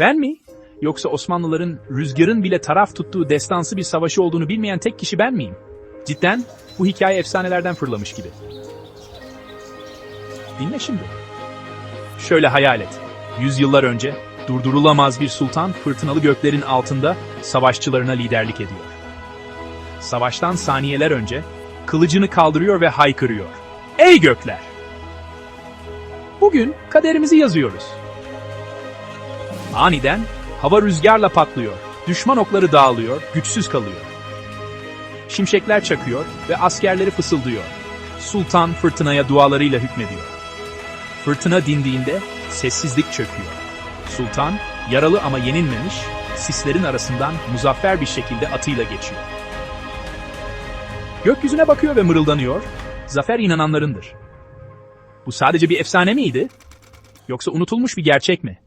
Ben mi? Yoksa Osmanlıların rüzgarın bile taraf tuttuğu destansı bir savaşı olduğunu bilmeyen tek kişi ben miyim? Cidden bu hikaye efsanelerden fırlamış gibi. Dinle şimdi. Şöyle hayal et. Yüzyıllar önce durdurulamaz bir sultan fırtınalı göklerin altında savaşçılarına liderlik ediyor. Savaştan saniyeler önce kılıcını kaldırıyor ve haykırıyor. Ey gökler! Bugün kaderimizi yazıyoruz. Aniden hava rüzgarla patlıyor. Düşman okları dağılıyor, güçsüz kalıyor. Şimşekler çakıyor ve askerleri fısıldıyor. Sultan fırtınaya dualarıyla hükmediyor. Fırtına dindiğinde sessizlik çöküyor. Sultan yaralı ama yenilmemiş, sislerin arasından muzaffer bir şekilde atıyla geçiyor. Gökyüzüne bakıyor ve mırıldanıyor. Zafer inananlarındır. Bu sadece bir efsane miydi? Yoksa unutulmuş bir gerçek mi?